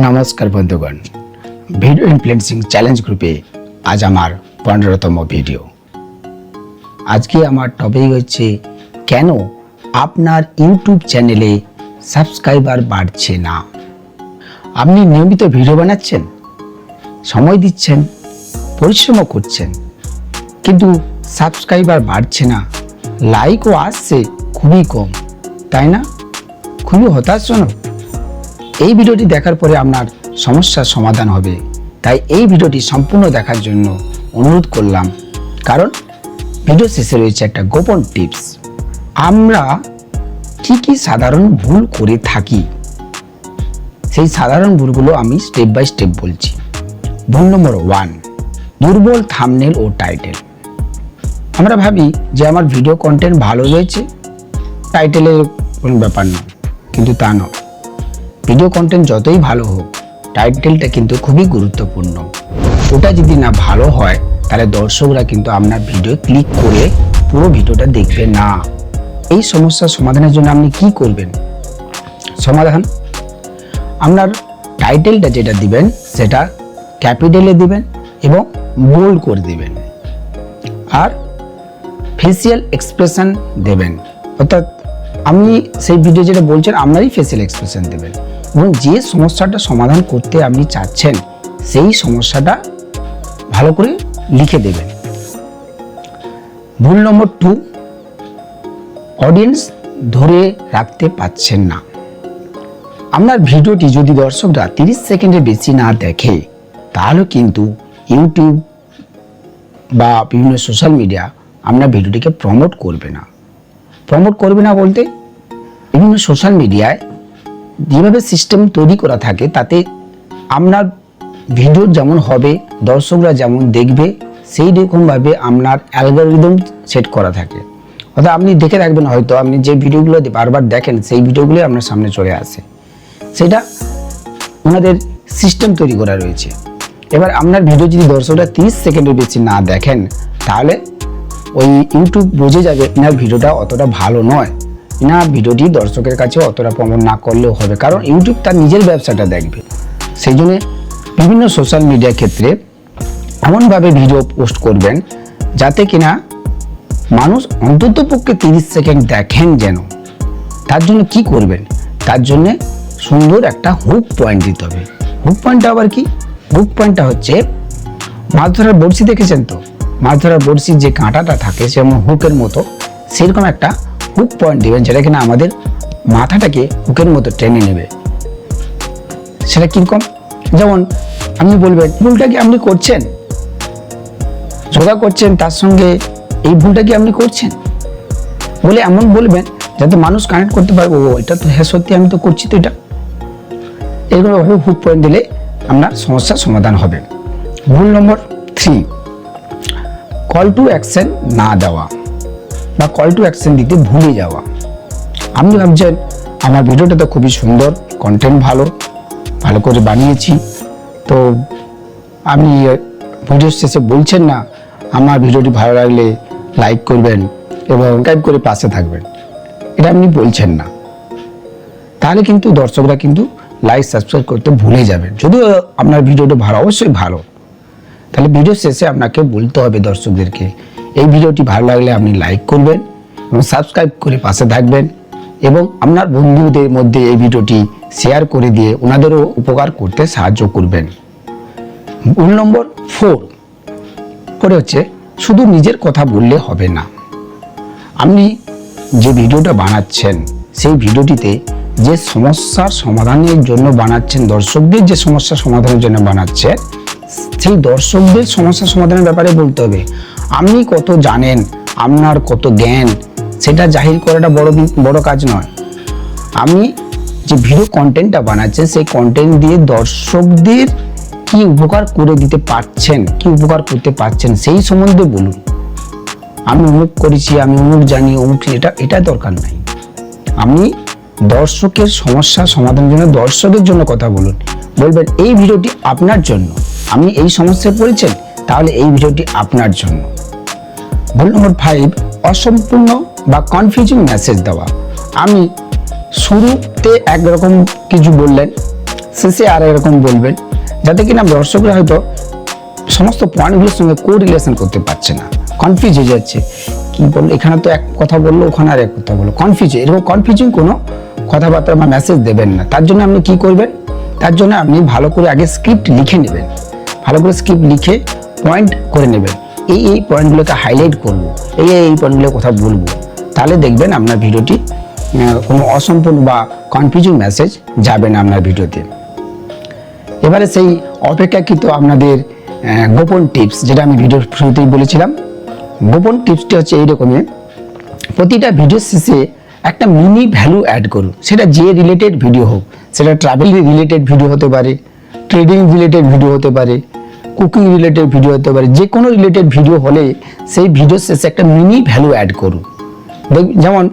নমস্কার বন্ধুগণ। Video influencing challenge গ্রুপে আজ আমার পনেরোতম ভিডিও আজকে আমার টপিক হচ্ছে, কেন আপনার ইউটিউব চ্যানেলে সাবস্ক্রাইবার বাড়ছে না? আপনি নিয়মিত ভিডিও বানাচ্ছেন, সময় দিচ্ছেন, পরিশ্রমও করছেন, কিন্তু সাবস্ক্রাইবার বাড়ছে না লাইকও আসছে খুবই কম, তাই না? খুবই হতাশজনক। এই ভিডিওটি দেখার পরে আপনার সমস্যার সমাধান হবে। তাই এই ভিডিওটি সম্পূর্ণ দেখার জন্য অনুরোধ করলাম। কারণ ভিডিও শেষে রয়েছে একটা গোপন টিপস। আমরা কি কি সাধারণ ভুল করে থাকি? সেই সাধারণ ভুলগুলো আমি স্টেপ বাই স্টেপ বলছি। ভুল নম্বর ওয়ান দুর্বল থামনেল ও টাইটেল আমরা ভাবি যে আমার ভিডিও কন্টেন্ট ভালো রয়েছে টাইটেলের কোনো ব্যাপার নয়, কিন্তু তা নয়। ভিডিও কন্টেন্ট যতই ভালো হোক টাইটেলটা কিন্তু খুবই গুরুত্বপূর্ণ। ওটা যদি না ভালো হয়, তাহলে দর্শকরা কিন্তু আপনার ভিডিও ক্লিক করে পুরো ভিডিওটা দেখবে না। এই সমস্যার সমাধানের জন্য আপনি কি করবেন? সমাধান? আপনার টাইটেলটা যেটা দিবেন, সেটা ক্যাপিটালে দিবেন এবং বোল্ড করে দিবেন। আর ফেসিয়াল এক্সপ্রেশন দেবেন। অর্থাৎ আপনি সেই ভিডিও যেটা বলছেন, আপনারই ফেসিয়াল এক্সপ্রেশন দেবেন। এবং যে সমস্যাটা সমাধান করতে আপনি চাচ্ছেন, সেই সমস্যাটা ভালো করে লিখে দেবেন। ভুল নম্বর টু অডিয়েন্স ধরে রাখতে পাচ্ছেন না। আপনার ভিডিওটি যদি দর্শকরা তিরিশ সেকেন্ডের বেশি না দেখে, তাহলে কিন্তু ইউটিউব বা বিভিন্ন সোশ্যাল মিডিয়া আপনার ভিডিওটিকে প্রমোট করবে না। প্রমোট করবে না বলতে? বিভিন্ন সোশ্যাল মিডিয়ায় যেভাবে সিস্টেম তৈরি করা থাকে, তাতে আপনার ভিডিও যেমন হবে, দর্শকরা যেমন দেখবে, সেই রকমভাবে আপনার অ্যালগোরিদম সেট করা থাকে। অর্থাৎ আপনি দেখে রাখবেন হয়তো, আপনি যে ভিডিওগুলো বারবার দেখেন, সেই ভিডিওগুলো আপনার সামনে চলে আসে। সেটা ওনাদের সিস্টেম তৈরি করা রয়েছে। এবার আপনার ভিডিও যদি দর্শকরা তিরিশ সেকেন্ডের বেশি না দেখেন, তাহলে ওই ইউটিউব বুঝে যাবে, না, ভিডিওটা অতটা ভালো নয়। না, ভিডিওটি দর্শকের কাছে অতটা প্রমোট না করলেও হবে। কারণ ইউটিউব তার নিজের ব্যবসাটা দেখবে। সেই জন্যে বিভিন্ন সোশ্যাল মিডিয়ার ক্ষেত্রে এমনভাবে ভিডিও পোস্ট করবেন যাতে কিনা মানুষ অন্তত পক্ষে তিরিশ সেকেন্ড দেখেন যেন। তার জন্য কি করবেন? তার জন্য সুন্দর একটা হুক পয়েন্ট দিতে হবে। হুক পয়েন্টটা আবার কি? হুক পয়েন্টটা হচ্ছে মাছ ধরার বড়শি দেখেছেন তো? মাছ ধরার বড়শির যে কাঁটাটা থাকে যেমন হুকের মতো, সেরকম একটা হুক পয়েন্ট দিবেন যেটা কিনা আমাদের মাথাটাকে হুকের মতো টেনে নেবে। সেটা কীরকম? যেমন আপনি বলবেন, ভুলটা কি আপনি করছেন? যোগা করছেন, তার সঙ্গে এই ভুলটা কি আপনি করছেন? বলে এমন বলবেন যাতে মানুষ কানেক্ট করতে পারব ও, এটা তো হ্যাঁ সত্যি আমি তো করছি তো এটা। এগুলো হুক পয়েন্ট দিলে আপনার সমস্যার সমাধান হবে। ভুল নম্বর থ্রি কল টু অ্যাকশন না দেওয়া বা কল টু অ্যাকশন দিতে ভুলে যাওয়া। আপনি ভাবছেন আমার ভিডিওটা তো খুবই সুন্দর কন্টেন্ট ভালো ভালো করে বানিয়েছি। তো আপনি ভিডিও শেষে বলছেন না, আমার ভিডিওটি ভালো লাগলে লাইক করবেন এবং টাইপ করে পাশে থাকবেন। এটা আপনি বলছেন না। তাহলে কিন্তু দর্শকরা কিন্তু লাইক সাবস্ক্রাইব করতে ভুলে যাবেন। যদিও আপনার ভিডিওটা ভালো, অবশ্যই ভালো। তাহলে ভিডিও শেষে আপনাকে বলতে হবে দর্শকদেরকে, এই ভিডিওটি ভালো লাগলে আপনি লাইক করবেন এবং সাবস্ক্রাইব করে পাশে থাকবেন এবং আপনার বন্ধুদের মধ্যে এই ভিডিওটি শেয়ার করে দিয়ে ওনাদেরও উপকার করতে সাহায্য করবেন। ভুল নম্বর ফোর করে হচ্ছে শুধু নিজের কথা বললে হবে না। আপনি যে ভিডিওটা বানাচ্ছেন, সেই ভিডিওটিতে যে সমস্যার সমাধানের জন্য বানাচ্ছেন, দর্শকদের যে সমস্যা সমাধানের জন্য বানাচ্ছেন সেই দর্শকদের সমস্যা সমাধানের ব্যাপারে বলতে হবে। আপনি কত জানেন, আপনার কত জ্ঞান, সেটা জাহির করাটা বড় বড় কাজ নয়। আপনি যে ভিডিও কন্টেন্টটা বানাচ্ছেন, সেই কন্টেন্ট দিয়ে দর্শকদের কি উপকার করে দিতে পারছেন, কি উপকার করতে পারছেন, সেই সম্বন্ধে বলুন। আমি অমুক করেছি, আমি অমুক জানি অমুক এটা এটা দরকার নাই। আপনি দর্শকের সমস্যা সমাধানের জন্য, দর্শকের জন্য কথা বলুন। বলবেন, এই ভিডিওটি আপনার জন্য। আপনি এই সমস্যায় পড়েছেন, তাহলে এই ভিডিওটি আপনার জন্য। ভুল নম্বর ফাইভ অসম্পূর্ণ বা কনফিউজিং মেসেজ দেওয়া। আমি শুরুতে একরকম কিছু বললেন, শেষে আর এরকম বলবেন, যাতে কিনা দর্শকরা হয়তো সমস্ত পয়েন্টগুলোর সঙ্গে কো রিলেশন করতে পারছে না। কনফিউজ হয়ে যাচ্ছে। কি বলল এখানে তো এক কথা বলল, ওখানে আর এক কথা বলল। কনফিউজ এরকম কনফিউজিং কোনো কথাবার্তা বা মেসেজ দেবেন না। তার জন্য আপনি কি করবেন? তার জন্য আপনি ভালো করে আগে স্ক্রিপ্ট লিখে নেবেন। ভালো করে স্ক্রিপ্ট লিখে পয়েন্ট করে নেবেন এই এই পয়েন্টগুলোকে হাইলাইট করব। এই এই পয়েন্টগুলোর কথা বলব। তাহলে দেখবেন আপনার ভিডিওটি কোনো অসম্পূর্ণ বা কনফিউজিং মেসেজ যাবে না আপনার ভিডিওতে। এবারে সেই অপেক্ষাকৃত আপনাদের গোপন টিপস যেটা আমি ভিডিওর শুরুতেই বলেছিলাম। গোপন টিপসটি হচ্ছে এইরকমের প্রতিটা ভিডিও শেষে একটা মিনি ভ্যালু অ্যাড করুন। সেটা যে রিলেটেড ভিডিও হোক, সেটা ট্রাভেল রিলেটেড ভিডিও হতে পারে ট্রেডিং রিলেটেড ভিডিও হতে পারে কুকিং রিলেটেড ভিডিও হতে পারে যে কোনো রিলেটেড ভিডিও হলে সেই ভিডিও শেষে একটা মিনি ভ্যালু অ্যাড করুন। যেমন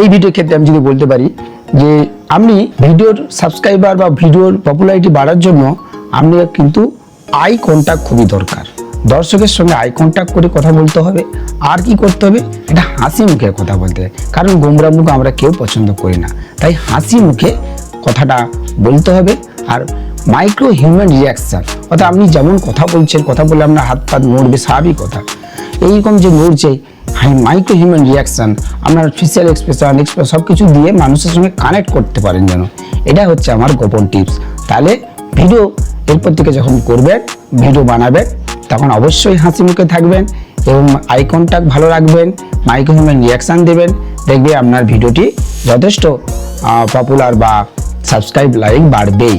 এই ভিডিওর ক্ষেত্রে আমি যদি বলতে পারি যে আপনি ভিডিওর সাবস্ক্রাইবার বা ভিডিওর পপুলারিটি বাড়ার জন্য আপনি কিন্তু আই কন্ট্যাক্ট খুবই দরকার। দর্শকের সঙ্গে আই কন্ট্যাক্ট করে কথা বলতে হবে, আর কি করতে হবে? এটা হাসি মুখে কথা বলতে হবে। কারণ গোমরা মুখ আমরা কেউ পছন্দ করি না। তাই হাসি মুখে কথাটা বলতে হবে, আর মাইক্রো হিউম্যান রিয়াকশান অর্থাৎ আপনি যেমন কথা বলছেন, কথা বলে আপনার হাত পাত নড়বে, স্বাভাবিক কথা। এইরকম যে নড়ছে, হাই মাইক্রো হিউম্যান রিয়াকশান আপনার ফেসিয়াল এক্সপ্রেশন এক্সপ্রেস সব কিছু দিয়ে মানুষের সঙ্গে কানেক্ট করতে পারেন যেন। এটা হচ্ছে আমার গোপন টিপস তাহলে ভিডিও এরপর থেকে যখন করবেন ভিডিও বানাবেন, তখন অবশ্যই হাসি মুখে থাকবেন এবং আই কন্ট্যাক্ট ভালো রাখবেন মাইক্রো হিউম্যান রিয়াকশান দেবেন। দেখবে আপনার ভিডিওটি যথেষ্ট পপুলার বা সাবস্ক্রাইব লাইক বাড়বেই।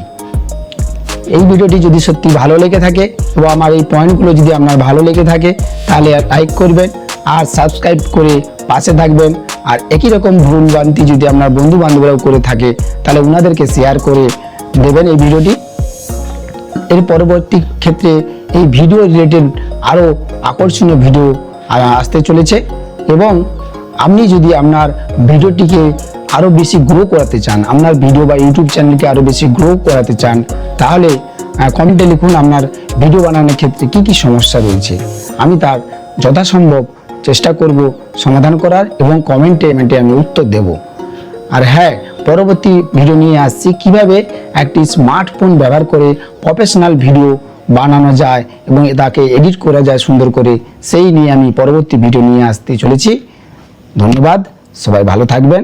এই ভিডিওটি যদি সত্যি ভালো লেগে থাকে এবং আমার এই পয়েন্টগুলো যদি আপনার ভালো লেগে থাকে, তাহলে লাইক করবেন আর সাবস্ক্রাইব করে পাশে থাকবেন। আর একই রকম ভুল ভ্রান্তি যদি আপনার বন্ধু বান্ধবরাও করে থাকে, তাহলে ওনাদেরকে শেয়ার করে দেবেন এই ভিডিওটি। এর পরবর্তী ক্ষেত্রে এই ভিডিও রিলেটেড আরও আকর্ষণীয় ভিডিও আসতে চলেছে। এবং আপনি যদি আপনার ভিডিওটিকে আরও বেশি গ্রো করাতে চান, আপনার ভিডিও বা ইউটিউব চ্যানেলকে আরও বেশি গ্রো করাতে চান, তাহলে কমেন্টে লিখুন আপনার ভিডিও বানানোর ক্ষেত্রে কি কি সমস্যা রয়েছে। আমি তার যথাসম্ভব চেষ্টা করব সমাধান করার এবং কমেন্টে মেন্টে আমি উত্তর দেবো। আর হ্যাঁ পরবর্তী ভিডিও নিয়ে আসছি, কীভাবে একটি স্মার্টফোন ব্যবহার করে প্রফেশনাল ভিডিও বানানো যায় এবং তাকে এডিট করা যায় সুন্দর করে, সেই নিয়ে আমি পরবর্তী ভিডিও নিয়ে আসতে চলেছি। ধন্যবাদ, সবাই ভালো থাকবেন।